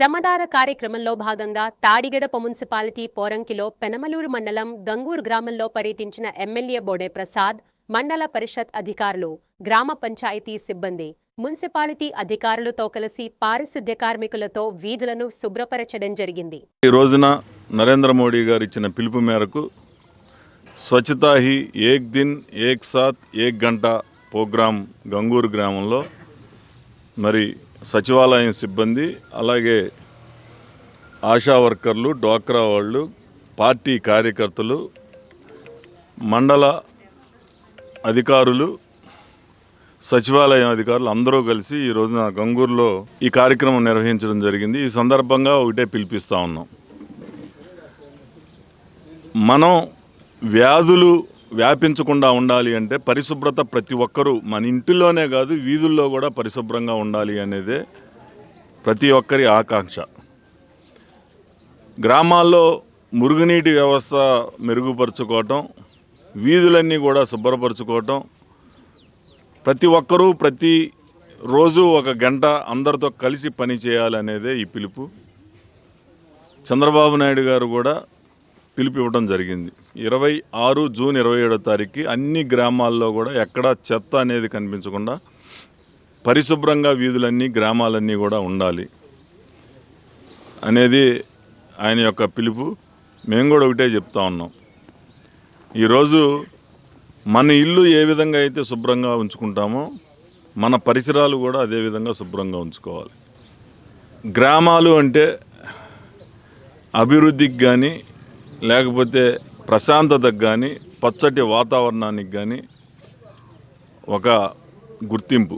శ్రమదార కార్యక్రమంలో భాగంగా తాడిగడప మున్సిపాలిటీ పోరంకిలో పెనమలూరు మండలం గంగూరు గ్రామంలో పర్యటించిన ఎమ్మెల్యే బోడే ప్రసాద్ మండల పరిషత్ అధికారులు గ్రామ పంచాయతీ సిబ్బంది మున్సిపాలిటీ అధికారులతో కలిసి పారిశుద్ధ్య కార్మికులతో వీధులను శుభ్రపరచడం జరిగింది. ఈ రోజున నరేంద్ర మోడీ గారు ఇచ్చిన పిలుపు మేరకు స్వచ్ఛతా హీ ఏక్ దిన్ ఏక్ సాత్ ఏక్ గంట ప్రోగ్రాం గంగూరు గ్రామంలో మరి సచివాలయం సిబ్బంది అలాగే ఆశా వర్కర్లు డ్వాక్రా వాళ్ళు పార్టీ కార్యకర్తలు మండల అధికారులు సచివాలయం అధికారులు అందరూ కలిసి ఈ రోజున గంగూరులో ఈ కార్యక్రమం నిర్వహించడం జరిగింది. ఈ సందర్భంగా ఒకటే పిలిపిస్తూ ఉన్నాం. మనం వ్యాధులు వ్యాపించకుండా ఉండాలి అంటే పరిశుభ్రత ప్రతి ఒక్కరూ మన ఇంటిలోనే కాదు వీధుల్లో కూడా పరిశుభ్రంగా ఉండాలి అనేదే ప్రతి ఒక్కరి ఆకాంక్ష. గ్రామాల్లో మురుగునీటి వ్యవస్థ మెరుగుపరుచుకోవటం వీధులన్నీ కూడా శుభ్రపరచుకోవటం ప్రతి ఒక్కరూ ప్రతి రోజు ఒక గంట అందరితో కలిసి పని చేయాలనేదే ఈ పిలుపు. చంద్రబాబు నాయుడు గారు కూడా పిలుపు ఇవ్వడం జరిగింది. ఇరవై ఆరు జూన్ ఇరవై ఏడో తారీఖు అన్ని గ్రామాల్లో కూడా ఎక్కడా చెత్త అనేది కనిపించకుండా పరిశుభ్రంగా వీధులన్నీ గ్రామాలన్నీ కూడా ఉండాలి అనేది ఆయన యొక్క పిలుపు. మేము కూడా ఒకటే చెప్తా ఉన్నాం. ఈరోజు మన ఇల్లు ఏ విధంగా అయితే శుభ్రంగా ఉంచుకుంటామో మన పరిసరాలు కూడా అదే విధంగా శుభ్రంగా ఉంచుకోవాలి. గ్రామాలు అంటే అభివృద్ధికి కానీ లేకపోతే ప్రశాంతతకు కానీ పచ్చటి వాతావరణానికి కానీ ఒక గుర్తింపు.